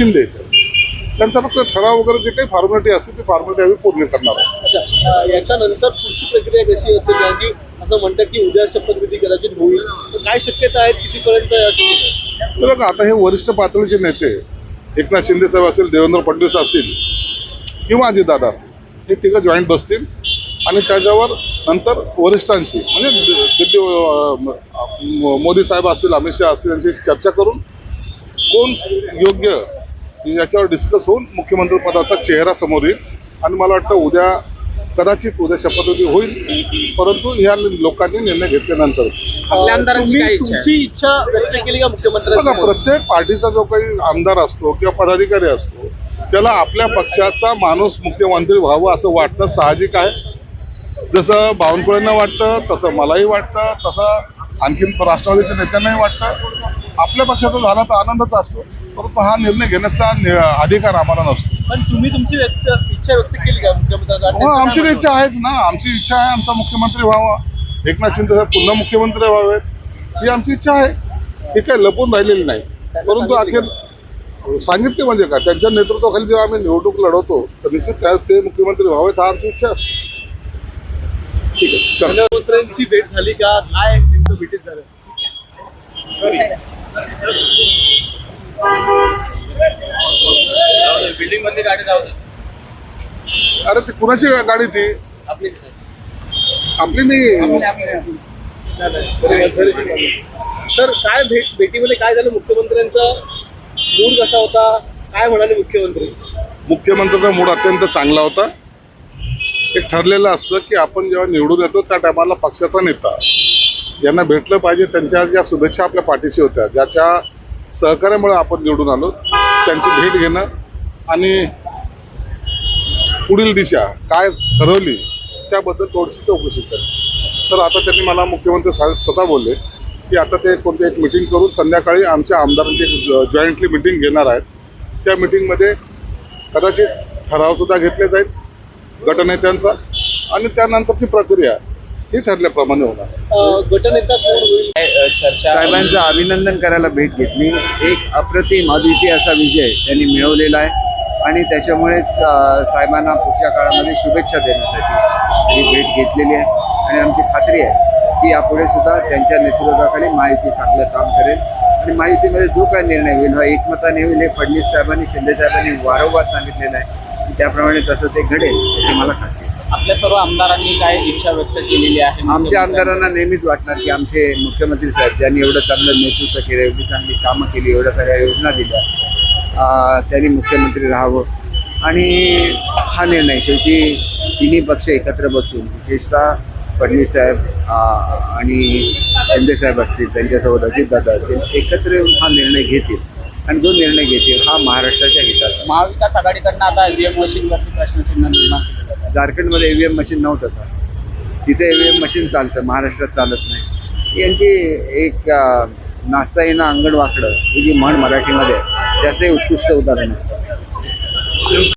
शिंदे साहेब त्यांचा फक्त ठराव वगैरे जे काही फॉर्मॅलिटी असते ते फॉर्मॅलिटी आम्ही पूर्ण करणार आहोत. अच्छा याच्यानंतर पुढची प्रक्रिया कशी असेल? कारण की असं म्हणतात की उद्या शपथविधी कदाचित होईल तर काय शक्यता आहेत? कितीपर्यंत तर बघा आता हे वरिष्ठ पातळीचे नेते एकनाथ शिंदे साहेब असतील देवेंद्र फडणवीस असतील किंवा अजितदादा असतील हे तिघं जॉईंट बसतील आणि त्याच्यावर नंतर वरिष्ठांशी म्हणजे मोदी साहेब असतील अमित शहा असतील यांची चर्चा करून कोण योग्य याच्यावर डिस्कस होऊन मुख्यमंत्री पदाचा चेहरा समोर येईल. आणि मला वाटतं उद्या कदाचित उद्या शपथविधी होईल परंतु ह्या लोकांनी निर्णय घेतल्यानंतर. तुमची इच्छा व्यक्त केली का बघा मुख्यमंत्र्यांची प्रत्येक पार्टीचा जो काही आमदार असतो किंवा पदाधिकारी असतो त्याला आपल्या पक्षाचा माणूस मुख्यमंत्री व्हावं असं वाटणं साहजिक आहे. जसं बावनकुळेंना वाटतं तसं मलाही वाटतं तसं आणखीन राष्ट्रवादीच्या नेत्यांनाही वाटतं. आपल्या पक्षाचा झाला तर आनंदच असतो. परंतु हा निर्णय घेण्याचा अधिकार आम्हाला नसतो. पण तुम्ही तुमची व्यक्त इच्छा व्यक्त केली का? हो आमची तर इच्छा आहेच ना. आमची इच्छा आहे आमचा मुख्यमंत्री व्हावा. एकनाथ शिंदे साहेब पुन्हा मुख्यमंत्री व्हावेत. ही आमची इच्छा आहे. ही काही लपून राहिलेली नाही. परंतु अखेर सांगितले म्हणजे काय? त्यांच्या नेतृत्वाखाली जेव्हा आम्ही निवडणूक लढवतो तर निश्चित त्या ते मुख्यमंत्री व्हावेत हा आमची इच्छा असते. ठीक आहे. मुख्यमंत्र्यांची भेट झाली का? काय नेमकं भेटीत झालं? बिल्डिंगमध्ये गाडी जाऊ दे. अरे ती कुणाची गाडी ती? आपली आपली नाही. तर काय भेट भेटीमध्ये काय झालं? मुख्यमंत्र्यांचा मूड कसा होता? काय म्हणाले मुख्यमंत्री? मुख्यमंत्र्याचा मूड अत्यंत चांगला होता. एक ठरलेलं असतं की आपण जेव्हा निवडून येतो त्या टायमाला पक्षाचा नेता. यांना भेटलं पाहिजे त्यांच्या ज्या शुभेच्छा आपल्या पाठीशी होत्या. ज्याच्या सहकार्यामुळे आपण निवडून आलो त्यांची भेट घेणं आणि पुढील दिशा काय ठरवली त्याबद्दल थोडीशी चौकशी करा तर आता त्यांनी मला मुख्यमंत्री साहेब स्वतः बोलले की आता ते कोणते एक मिटिंग करून संध्याकाळी आमच्या आमदारांची एक जॉईंटली मिटिंग घेणार आहेत. त्या मिटिंगमध्ये कदाचित ठरावसुद्धा घेतले जाईल गटनेत्यांचा आणि त्यानंतरची प्रक्रिया ही ठरल्याप्रमाणे होणार. गटनेता साहेबांचं अभिनंदन करायला भेट घेतली. एक अप्रतिम अद्वितीय असा विजय त्यांनी मिळवलेला आहे. आणि त्याच्यामुळेच साहेबांना पुढच्या काळामध्ये शुभेच्छा देण्यासाठी ही भेट घेतलेली आहे. आणि आमची खात्री आहे की यापुढे सुद्धा त्यांच्या नेतृत्वाखाली माहिती चांगलं काम करेल. आणि माहितीमध्ये जो काय निर्णय होईल हा एकमताने होईल हे फडणवीस साहेबांनी शिंदे साहेबांनी वारंवार सांगितलेलं आहे. आणि त्याप्रमाणे तसं ते घडेल याची मला खात्री आहे. आपल्या सर्व आमदारांनी काय इच्छा व्यक्त केलेली आहे? आमच्या आमदारांना नेहमीच वाटणार की आमचे मुख्यमंत्री साहेब ज्यांनी एवढं चांगलं नेतृत्व केलं एवढी चांगली कामं केली एवढ्या सगळ्या योजना दिल्या त्यांनी मुख्यमंत्री राहावं आणि हा निर्णय शेवटी तिन्ही पक्ष एकत्र बसून विशेषतः फडणवीस साहेब अं, आणि शिंदे साहेब असतील त्यांच्यासोबत अजितदादा असतील एकत्र येऊन हा निर्णय घेतील आणि जो निर्णय घेतील हा महाराष्ट्राच्या हिताचा. महाविकास आघाडीकडनं आता ईव्हीएम मशीनवरती प्रश्नचिन्ह निर्माण केलं जात. झारखंडमध्ये ईव्हीएम मशीन नव्हतं का तिथे ईव्हीएम मशीन चालतं महाराष्ट्रात चालत नाही यांची एक नाचता येणं अंगण वाकडं ही जी म्हण मराठीमध्ये आहे त्याचे उत्कृष्ट उदाहरण आहे.